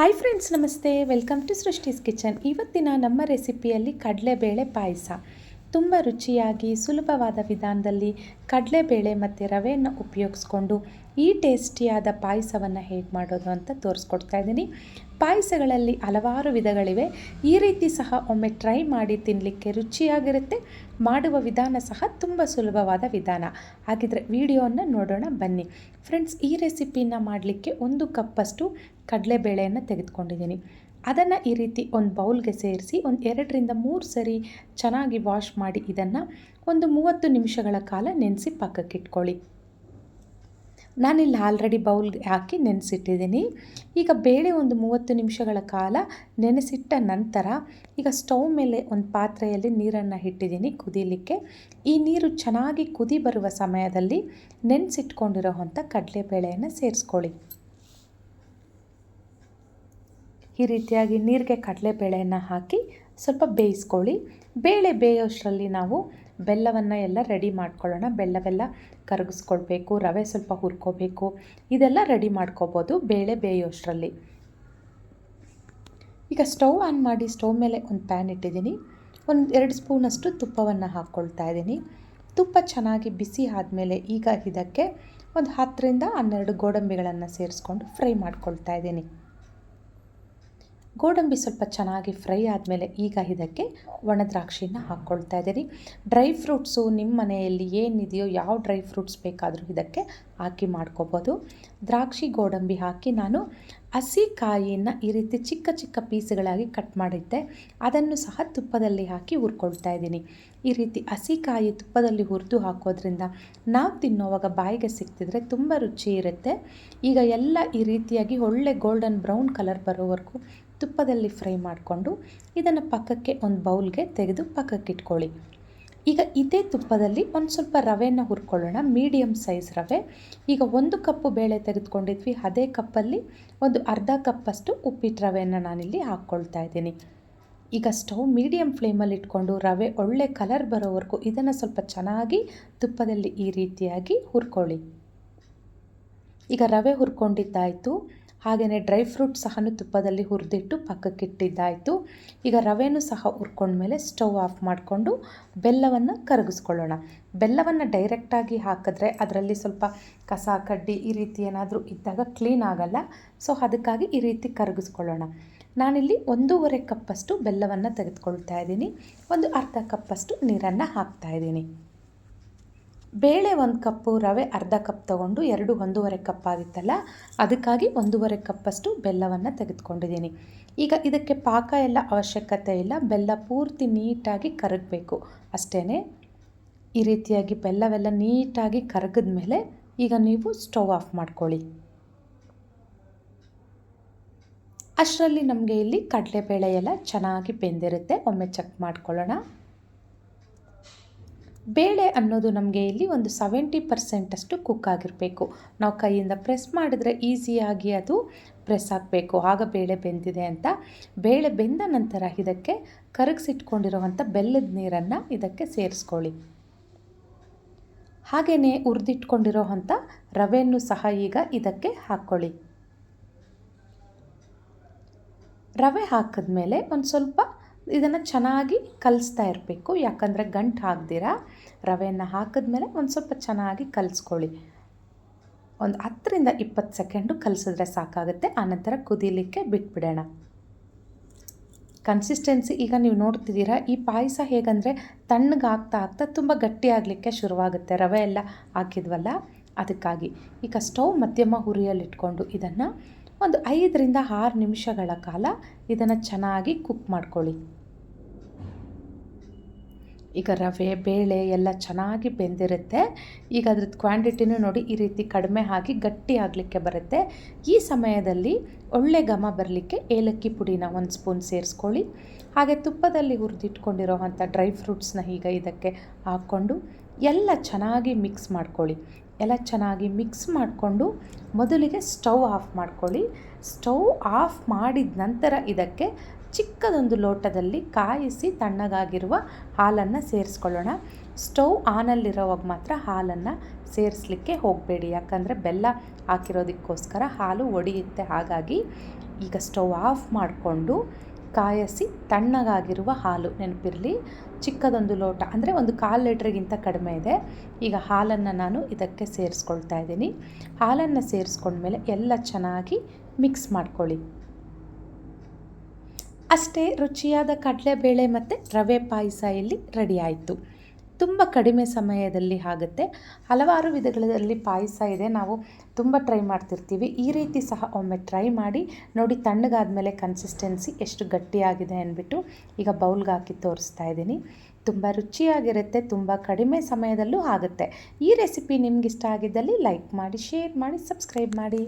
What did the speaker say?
Hi friends namaste. Welcome to Srishti's kitchen ಇವತ್ತಿನ ನಮ್ಮ ರೆಸಿಪಿಯಲ್ಲಿ ಕಡಲೆಬೇಳೆ ಪಾಯಸ. ತುಂಬ ರುಚಿಯಾಗಿ, ಸುಲಭವಾದ ವಿಧಾನದಲ್ಲಿ ಕಡಲೆಬೇಳೆ ಮತ್ತು ರವೆಯನ್ನು ಉಪಯೋಗಿಸ್ಕೊಂಡು ಈ ಟೇಸ್ಟಿಯಾದ ಪಾಯಸವನ್ನು ಹೇಗೆ ಮಾಡೋದು ಅಂತ ತೋರಿಸ್ಕೊಡ್ತಾ ಇದ್ದೀನಿ. ಪಾಯಸಗಳಲ್ಲಿ ಹಲವಾರು ವಿಧಗಳಿವೆ. ಈ ರೀತಿ ಸಹ ಒಮ್ಮೆ ಟ್ರೈ ಮಾಡಿ ತಿನ್ನಲಿಕ್ಕೆ ರುಚಿಯಾಗಿರುತ್ತೆ. ಮಾಡುವ ವಿಧಾನ ಸಹ ತುಂಬ ಸುಲಭವಾದ ವಿಧಾನ. ಹಾಗಿದ್ರೆ ವಿಡಿಯೋವನ್ನು ನೋಡೋಣ ಬನ್ನಿ. ಫ್ರೆಂಡ್ಸ್ ಈ ರೆಸಿಪಿನ ಮಾಡಲಿಕ್ಕೆ ಒಂದು ಕಪ್ಪಷ್ಟು ಕಡಲೆಬೇಳೆಯನ್ನು ತೆಗೆದುಕೊಂಡಿದ್ದೀನಿ. ಅದನ್ನು ಈ ರೀತಿ ಒಂದು ಬೌಲ್ಗೆ ಸೇರಿಸಿ ಒಂದು ಎರಡರಿಂದ ಮೂರು ಸರಿ ಚೆನ್ನಾಗಿ ವಾಶ್ ಮಾಡಿ ಇದನ್ನು ಒಂದು ಮೂವತ್ತು ನಿಮಿಷಗಳ ಕಾಲ ನೆನೆಸಿ ಪಕ್ಕಕ್ಕೆ ಇಟ್ಕೊಳ್ಳಿ. ನಾನಿಲ್ಲಿ ಆಲ್ರೆಡಿ ಬೌಲ್ಗೆ ಹಾಕಿ ನೆನೆಸಿಟ್ಟಿದ್ದೀನಿ. ಈಗ ಬೇಳೆ ಒಂದು ಮೂವತ್ತು ನಿಮಿಷಗಳ ಕಾಲ ನೆನೆಸಿಟ್ಟ ನಂತರ ಈಗ ಸ್ಟವ್ ಮೇಲೆ ಒಂದು ಪಾತ್ರೆಯಲ್ಲಿ ನೀರನ್ನು ಇಟ್ಟಿದ್ದೀನಿ ಕುದೀಲಿಕ್ಕೆ. ಈ ನೀರು ಚೆನ್ನಾಗಿ ಕುದಿ ಬರುವ ಸಮಯದಲ್ಲಿ ಕಡಲೆ ಬೇಳೆಯನ್ನು ಸೇರಿಸ್ಕೊಳ್ಳಿ. ಈ ರೀತಿಯಾಗಿ ನೀರಿಗೆ ಕಡಲೆಬೇಳೆಯನ್ನು ಹಾಕಿ ಸ್ವಲ್ಪ ಬೇಯಿಸ್ಕೊಳ್ಳಿ. ಬೇಳೆ ಬೇಯೋಷ್ಟರಲ್ಲಿ ನಾವು ಬೆಲ್ಲವನ್ನು ಎಲ್ಲ ರೆಡಿ ಮಾಡ್ಕೊಳ್ಳೋಣ. ಬೆಲ್ಲವೆಲ್ಲ ಕರಗಿಸ್ಕೊಳ್ಬೇಕು, ರವೆ ಸ್ವಲ್ಪ ಹುರ್ಕೋಬೇಕು, ಇದೆಲ್ಲ ರೆಡಿ ಮಾಡ್ಕೋಬೋದು ಬೇಳೆ ಬೇಯೋಷ್ಟರಲ್ಲಿ. ಈಗ ಸ್ಟವ್ ಆನ್ ಮಾಡಿ ಸ್ಟವ್ ಮೇಲೆ ಒಂದು ಪ್ಯಾನ್ ಇಟ್ಟಿದ್ದೀನಿ. ಒಂದು ಎರಡು ಸ್ಪೂನಷ್ಟು ತುಪ್ಪವನ್ನು ಹಾಕ್ಕೊಳ್ತಾ ಇದ್ದೀನಿ. ತುಪ್ಪ ಚೆನ್ನಾಗಿ ಬಿಸಿ ಆದಮೇಲೆ ಈಗ ಇದಕ್ಕೆ ಒಂದು ಹತ್ತರಿಂದ ಹನ್ನೆರಡು ಗೋಡಂಬಿಗಳನ್ನು ಸೇರಿಸ್ಕೊಂಡು ಫ್ರೈ ಮಾಡ್ಕೊಳ್ತಾ ಇದ್ದೀನಿ. ಗೋಡಂಬಿ ಸ್ವಲ್ಪ ಚೆನ್ನಾಗಿ ಫ್ರೈ ಆದಮೇಲೆ ಈಗ ಇದಕ್ಕೆ ಒಣ ದ್ರಾಕ್ಷಿನ ಹಾಕ್ಕೊಳ್ತಾ ಇದ್ದೀನಿ. ಡ್ರೈ ಫ್ರೂಟ್ಸು ನಿಮ್ಮ ಮನೆಯಲ್ಲಿ ಏನಿದೆಯೋ ಯಾವ ಡ್ರೈ ಫ್ರೂಟ್ಸ್ ಬೇಕಾದರೂ ಇದಕ್ಕೆ ಹಾಕಿ ಮಾಡ್ಕೋಬೋದು. ದ್ರಾಕ್ಷಿ, ಗೋಡಂಬಿ ಹಾಕಿ ನಾನು ಹಸಿ ಕಾಯಿಯನ್ನು ಈ ರೀತಿ ಚಿಕ್ಕ ಚಿಕ್ಕ ಪೀಸ್ಗಳಾಗಿ ಕಟ್ ಮಾಡಿದ್ದೆ. ಅದನ್ನು ಸಹ ತುಪ್ಪದಲ್ಲಿ ಹಾಕಿ ಹುರ್ಕೊಳ್ತಾ ಇದ್ದೀನಿ. ಈ ರೀತಿ ಹಸಿ ಕಾಯಿ ತುಪ್ಪದಲ್ಲಿ ಹುರಿದು ಹಾಕೋದ್ರಿಂದ ನಾವು ತಿನ್ನೋವಾಗ ಬಾಯಿಗೆ ಸಿಕ್ತಿದ್ರೆ ತುಂಬ ರುಚಿ ಇರುತ್ತೆ. ಈಗ ಎಲ್ಲ ಈ ರೀತಿಯಾಗಿ ಒಳ್ಳೆ ಗೋಲ್ಡನ್ ಬ್ರೌನ್ ಕಲರ್ ಬರೋವರೆಗೂ ತುಪ್ಪದಲ್ಲಿ ಫ್ರೈ ಮಾಡಿಕೊಂಡು ಇದನ್ನು ಪಕ್ಕಕ್ಕೆ ಒಂದು ಬೌಲ್ಗೆ ತೆಗೆದು ಪಕ್ಕಕ್ಕೆ ಇಟ್ಕೊಳ್ಳಿ. ಈಗ ಇದೇ ತುಪ್ಪದಲ್ಲಿ ಒಂದು ಸ್ವಲ್ಪ ರವೆನ ಹುರ್ಕೊಳ್ಳೋಣ. ಮೀಡಿಯಮ್ ಸೈಜ್ ರವೆ. ಈಗ ಒಂದು ಕಪ್ಪು ಬೇಳೆ ತೆಗೆದುಕೊಂಡಿದ್ವಿ. ಅದೇ ಕಪ್ಪಲ್ಲಿ ಒಂದು ಅರ್ಧ ಕಪ್ಪಷ್ಟು ಉಪ್ಪಿಟ್ಟು ರವೆಯನ್ನು ನಾನಿಲ್ಲಿ ಹಾಕ್ಕೊಳ್ತಾ ಇದ್ದೀನಿ. ಈಗ ಸ್ಟವ್ ಮೀಡಿಯಮ್ ಫ್ಲೇಮಲ್ಲಿ ಇಟ್ಕೊಂಡು ರವೆ ಒಳ್ಳೆ ಕಲರ್ ಬರೋವರೆಗೂ ಇದನ್ನು ಸ್ವಲ್ಪ ಚೆನ್ನಾಗಿ ತುಪ್ಪದಲ್ಲಿ ಈ ರೀತಿಯಾಗಿ ಹುರ್ಕೊಳ್ಳಿ. ಈಗ ರವೆ ಹುರ್ಕೊಂಡಿದ್ದಾಯಿತು. ಹಾಗೆಯೇ ಡ್ರೈ ಫ್ರೂಟ್ ಸಹ ತುಪ್ಪದಲ್ಲಿ ಹುರಿದಿಟ್ಟು ಪಕ್ಕಕ್ಕಿಟ್ಟಿದ್ದಾಯಿತು ಈಗ ರವೆನೂ ಸಹ ಹುರ್ಕೊಂಡ್ಮೇಲೆ ಸ್ಟವ್ ಆಫ್ ಮಾಡಿಕೊಂಡು ಬೆಲ್ಲವನ್ನು ಕರಗಿಸ್ಕೊಳ್ಳೋಣ. ಬೆಲ್ಲವನ್ನು ಡೈರೆಕ್ಟಾಗಿ ಹಾಕಿದ್ರೆ ಅದರಲ್ಲಿ ಸ್ವಲ್ಪ ಕಸ, ಕಡ್ಡಿ ಈ ರೀತಿ ಏನಾದರೂ ಇದ್ದಾಗ ಕ್ಲೀನ್ ಆಗಲ್ಲ. ಸೊ ಅದಕ್ಕಾಗಿ ಈ ರೀತಿ ಕರಗಿಸ್ಕೊಳ್ಳೋಣ. ನಾನಿಲ್ಲಿ ಒಂದೂವರೆ ಕಪ್ಪಷ್ಟು ಬೆಲ್ಲವನ್ನು ತೆಗೆದುಕೊಳ್ತಾ ಇದ್ದೀನಿ. ಒಂದು ಅರ್ಧ ಕಪ್ಪಷ್ಟು ನೀರನ್ನು ಹಾಕ್ತಾ ಇದ್ದೀನಿ. ಬೇಳೆ ಒಂದು ಕಪ್ಪು, ರವೆ ಅರ್ಧ ಕಪ್ ತಗೊಂಡು ಎರಡು ಒಂದೂವರೆ ಕಪ್ ಆಗಿತ್ತಲ್ಲ, ಅದಕ್ಕಾಗಿ ಒಂದೂವರೆ ಕಪ್ಪಷ್ಟು ಬೆಲ್ಲವನ್ನು ತೆಗೆದುಕೊಂಡಿದ್ದೀನಿ. ಈಗ ಇದಕ್ಕೆ ಪಾಕ ಎಲ್ಲ ಅವಶ್ಯಕತೆ ಇಲ್ಲ, ಬೆಲ್ಲ ಪೂರ್ತಿ ನೀಟಾಗಿ ಕರಗಬೇಕು. ಅಷ್ಟೇ ಈ ರೀತಿಯಾಗಿ ಬೆಲ್ಲವೆಲ್ಲ ನೀಟಾಗಿ ಕರಗಿದ ಮೇಲೆ ಈಗ ನೀವು ಸ್ಟವ್ ಆಫ್ ಮಾಡ್ಕೊಳ್ಳಿ. ಅಷ್ಟರಲ್ಲಿ ನಮಗೆ ಇಲ್ಲಿ ಕಡಲೆಬೇಳೆ ಎಲ್ಲ ಚೆನ್ನಾಗಿ ಬೆಂದಿರುತ್ತೆ. ಒಮ್ಮೆ ಚೆಕ್ ಮಾಡ್ಕೊಳ್ಳೋಣ. ಬೇಳೆ ಅನ್ನೋದು ನಮಗೆ ಇಲ್ಲಿ ಒಂದು ಸೆವೆಂಟಿ ಪರ್ಸೆಂಟಷ್ಟು ಕುಕ್ ಆಗಿರಬೇಕು. ನಾವು ಕೈಯಿಂದ ಪ್ರೆಸ್ ಮಾಡಿದ್ರೆ ಈಸಿಯಾಗಿ ಅದು ಪ್ರೆಸ್ ಆಗಬೇಕು. ಆಗ ಬೇಳೆ ಬೆಂದಿದೆ ಅಂತ. ಬೇಳೆ ಬೆಂದ ನಂತರ ಇದಕ್ಕೆ ಕರಗಿಸಿಟ್ಕೊಂಡಿರುವಂಥ ಬೆಲ್ಲದ ನೀರನ್ನು ಇದಕ್ಕೆ ಸೇರಿಸ್ಕೊಳ್ಳಿ. ಹಾಗೆಯೇ ಹುರಿದಿಟ್ಕೊಂಡಿರೋವಂಥ ರವೆಯನ್ನು ಸಹ ಈಗ ಇದಕ್ಕೆ ಹಾಕ್ಕೊಳ್ಳಿ ರವೆ ಹಾಕಿದ್ಮೇಲೆ ಒಂದು ಸ್ವಲ್ಪ ಇದನ್ನು ಚೆನ್ನಾಗಿ ಕಲಿಸ್ತಾ ಇರಬೇಕು. ಯಾಕಂದರೆ ಗಂಟು ಹಾಕ್ದಿರ, ರವೆಯನ್ನು ಹಾಕಿದ್ಮೇಲೆ ಒಂದು ಸ್ವಲ್ಪ ಚೆನ್ನಾಗಿ ಕಲಿಸ್ಕೊಳ್ಳಿ. ಒಂದು ಹತ್ತರಿಂದ ಇಪ್ಪತ್ತು ಸೆಕೆಂಡು ಕಲಿಸಿದ್ರೆ ಸಾಕಾಗುತ್ತೆ. ಆನಂತರ ಕುದೀಲಿಕ್ಕೆ ಬಿಟ್ಬಿಡೋಣ. ಕನ್ಸಿಸ್ಟೆನ್ಸಿ ಈಗ ನೀವು ನೋಡ್ತಿದ್ದೀರಾ, ಈ ಪಾಯಸ ಹೇಗಂದರೆ ತಣ್ಣಗೆ ಆಗ್ತಾ ಆಗ್ತಾ ತುಂಬ ಗಟ್ಟಿ ಆಗಲಿಕ್ಕೆ ಶುರುವಾಗುತ್ತೆ. ರವೆ ಎಲ್ಲ ಹಾಕಿದ್ವಲ್ಲ, ಅದಕ್ಕಾಗಿ. ಈಗ ಸ್ಟವ್ ಮಧ್ಯಮ ಹುರಿಯಲ್ಲಿಟ್ಕೊಂಡು ಇದನ್ನು ಒಂದು ಐದರಿಂದ ಆರು ನಿಮಿಷಗಳ ಕಾಲ ಇದನ್ನು ಚೆನ್ನಾಗಿ ಕುಕ್ ಮಾಡ್ಕೊಳ್ಳಿ. ಈಗ ರವೆ, ಬೇಳೆ ಎಲ್ಲ ಚೆನ್ನಾಗಿ ಬೆಂದಿರುತ್ತೆ. ಈಗ ಅದ್ರದ್ದು ಕ್ವಾಂಟಿಟಿನೂ ನೋಡಿ ಈ ರೀತಿ ಕಡಿಮೆ ಆಗಿ ಗಟ್ಟಿ ಆಗಲಿಕ್ಕೆ ಬರುತ್ತೆ. ಈ ಸಮಯದಲ್ಲಿ ಒಳ್ಳೆ ಘಮ ಬರಲಿಕ್ಕೆ ಏಲಕ್ಕಿ ಪುಡಿನ ಒಂದು ಸ್ಪೂನ್ ಸೇರಿಸ್ಕೊಳ್ಳಿ. ಹಾಗೆ ತುಪ್ಪದಲ್ಲಿ ಹುರಿದಿಟ್ಕೊಂಡಿರೋವಂಥ ಡ್ರೈ ಫ್ರೂಟ್ಸ್ನ ಈಗ ಇದಕ್ಕೆ ಹಾಕ್ಕೊಂಡು ಎಲ್ಲ ಚೆನ್ನಾಗಿ ಮಿಕ್ಸ್ ಮಾಡ್ಕೊಳ್ಳಿ. ಎಲ್ಲ ಚೆನ್ನಾಗಿ ಮಿಕ್ಸ್ ಮಾಡಿಕೊಂಡು ಮೊದಲಿಗೆ ಸ್ಟವ್ ಆಫ್ ಮಾಡ್ಕೊಳ್ಳಿ. ಸ್ಟವ್ ಆಫ್ ಮಾಡಿದ ನಂತರ ಇದಕ್ಕೆ ಚಿಕ್ಕದೊಂದು ಲೋಟದಲ್ಲಿ ಕಾಯಿಸಿ ತಣ್ಣಗಾಗಿರುವ ಹಾಲನ್ನು ಸೇರಿಸ್ಕೊಳ್ಳೋಣ. ಸ್ಟವ್ ಆನಲ್ಲಿರೋವಾಗ ಮಾತ್ರ ಹಾಲನ್ನು ಸೇರಿಸ್ಲಿಕ್ಕೆ ಹೋಗಬೇಡಿ. ಯಾಕಂದರೆ ಬೆಲ್ಲ ಹಾಕಿರೋದಕ್ಕೋಸ್ಕರ ಹಾಲು ಒಡೆಯುತ್ತೆ. ಹಾಗಾಗಿ ಈಗ ಸ್ಟವ್ ಆಫ್ ಮಾಡಿಕೊಂಡು ಕಾಯಿಸಿ ತಣ್ಣಗಾಗಿರುವ ಹಾಲು ನೆನಪಿರಲಿ. ಚಿಕ್ಕದೊಂದು ಲೋಟ, ಅಂದರೆ ಒಂದು ಕಾಲು ಲೀಟ್ರಿಗಿಂತ ಕಡಿಮೆ ಇದೆ. ಈಗ ಹಾಲನ್ನು ನಾನು ಇದಕ್ಕೆ ಸೇರಿಸ್ಕೊಳ್ತಾ ಇದ್ದೀನಿ. ಹಾಲನ್ನು ಸೇರಿಸ್ಕೊಂಡ್ಮೇಲೆ ಎಲ್ಲ ಚೆನ್ನಾಗಿ ಮಿಕ್ಸ್ ಮಾಡ್ಕೊಳ್ಳಿ. ಅಷ್ಟೇ ರುಚಿಯಾದ ಕಡಲೆಬೇಳೆ ಮತ್ತು ರವೆ ಪಾಯಸ ಇಲ್ಲಿ ರೆಡಿ ಆಯಿತು. ತುಂಬ ಕಡಿಮೆ ಸಮಯದಲ್ಲಿ ಆಗುತ್ತೆ. ಹಲವಾರು ವಿಧಗಳಲ್ಲಿ ಪಾಯಸ ಇದೆ. ನಾವು ತುಂಬ ಟ್ರೈ ಮಾಡ್ತಿರ್ತೀವಿ. ಈ ರೀತಿ ಸಹ ಒಮ್ಮೆ ಟ್ರೈ ಮಾಡಿ ನೋಡಿ ತಣ್ಣಗಾದ್ಮೇಲೆ ಕನ್ಸಿಸ್ಟೆನ್ಸಿ ಎಷ್ಟು ಗಟ್ಟಿಯಾಗಿದೆ ಅಂದ್ಬಿಟ್ಟು ಈಗ ಬೌಲ್ಗೆ ಹಾಕಿ ತೋರಿಸ್ತಾ ಇದ್ದೀನಿ. ತುಂಬ ರುಚಿಯಾಗಿರುತ್ತೆ, ತುಂಬ ಕಡಿಮೆ ಸಮಯದಲ್ಲೂ ಆಗುತ್ತೆ. ಈ ರೆಸಿಪಿ ನಿಮ್ಗೆ ಇಷ್ಟ ಆಗಿದ್ದಲ್ಲಿ ಲೈಕ್ ಮಾಡಿ ಶೇರ್ ಮಾಡಿ ಸಬ್ಸ್ಕ್ರೈಬ್ ಮಾಡಿ.